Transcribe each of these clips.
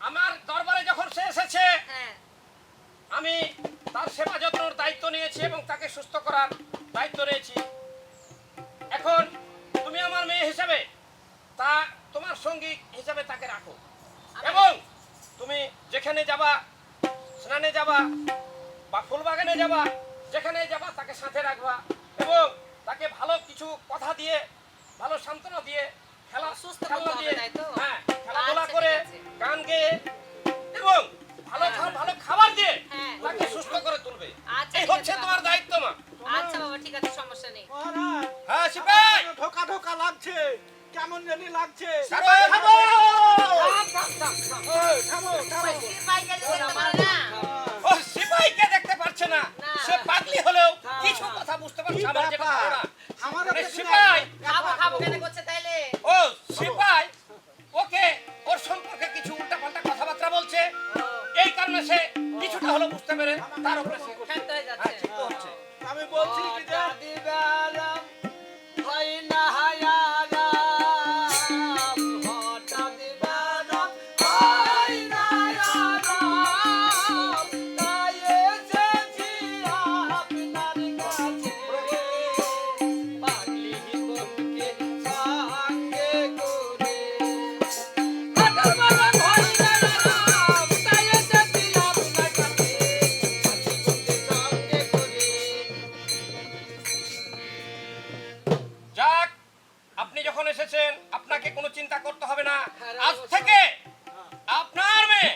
আমার দরবারে যখন সে এসেছে হ্যাঁ। আমি তার সেবা যত্নর দায়িত্ব নিয়েছি এবং তাকে সুস্থ করার দায়িত্ব নিয়েছি। এখন তুমি আমার মেয়ে হিসাবে তা তোমার সঙ্গী হিসাবে তাকে রাখো। এবং তুমি যেখানে যাবা স্নানে যাবা বা ফুলবাগানে যাবা যেখানে যাবা তাকে সাথে রাখবা এবং তাকে ভালো কিছু কথা দিয়ে ভালো সান্ত্বনা দিয়ে খেলা সুস্থ হবে, দিয়ে হ্যাঁ খেলাধুলা আচ্ছা, করে ঠিক গান গেয়ে এবং ভালো ভালো খাবার দিয়ে হ্যাঁ। তাকে সুস্থ করে তুলবে। আচ্ছা, এই হচ্ছে তোমার দায়িত্ব মা। আচ্ছা বাবা ঠিক আছে সমস্যা নেই। মহারাজ হ্যাঁ সিপাই! ঢোকা ঢোকা লাগছে। কেমন জানি লাগছে। সিপাই থামো থামো থামো পেরে তার উপরে সে হয়ে যাচ্ছে আমি বলছি আজ থেকে আপনার মেয়ে,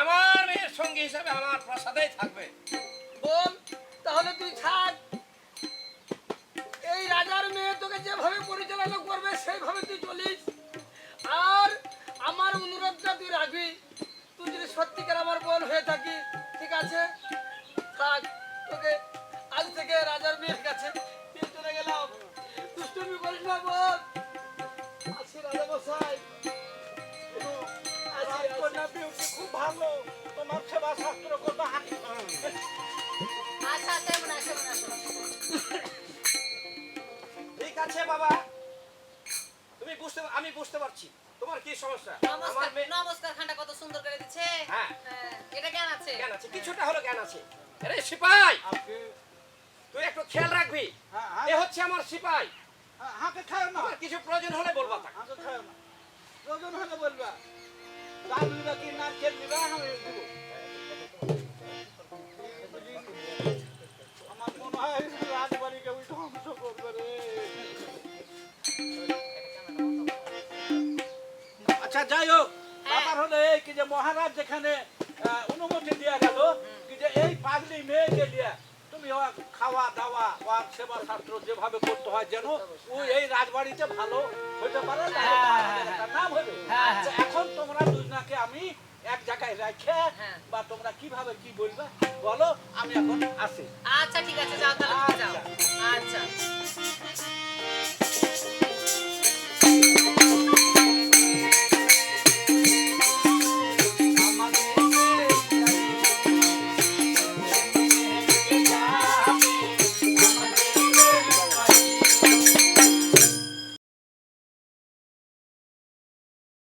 আমার মেয়ের সঙ্গী হিসেবে আমার প্রাসাদেই থাকবে। বোন, তাহলে তুই থাক। এই রাজার মেয়ে তোকে যেভাবে পরিচালনা করবে, সেইভাবে তুই চলিস। আর আমার অনুরোধটা তুই রাখবি। তুই যদি সত্যিকার আমার বোন হয়ে থাকি, ঠিক আছে? থাক, তোকে আজ থেকে রাজার মেয়ের কাছে নিয়ে চলে গেলাম। দুষ্টুমি করিস না, বোন। আসি রাজা মশাই আসি। বিউটি খুব ভালো। তোমার সেবা শাস্ত্র কত হাঁটি আচ্ছা আচ্ছা আসো এমন আসো। ঠিক আছে বাবা। তুমি বুঝতে আমি বুঝতে পারছি। তোমার কি সমস্যা? আমার নমস্কার নমস্কার খানটা কত সুন্দর করে দিচ্ছে। হ্যাঁ। হ্যাঁ, এটা কেন আছে। জ্ঞান আছে কিছুটা হলো জ্ঞান আছে। আরে সিপাই! তুই একটু খেয়াল রাখবি। হ্যাঁ, হ্যাঁ। এ হচ্ছে আমার সিপাই। হাতে খায় না। কিছু প্রয়োজন হলে বলবা তাকে। হাতে খায় না। প্রয়োজন হলে বলবা। আচ্ছা যাই হোক ব্যাপার হলো এই কি যে মহারাজ যেখানে আহ, অনুমতি দেওয়া গেল কি যে এই পাগলি মেয়েকে নিয়ে তুমি ওর খাওয়া দাওয়া বা সেবা শাস্ত্র যেভাবে করতে হয় যেন ওই এই রাজবাড়িতে ভালো হইতে পারে মহারাজের একটা নাম হবে আচ্ছা, এখন তোমরা দুজনাকে আমি এক জায়গায় রেখে হ্যাঁ। বা তোমরা কীভাবে কি বলবে বলো আমি এখন আসি। আচ্ছা ঠিক আছে যাও তাহলে যাও। আচ্ছা।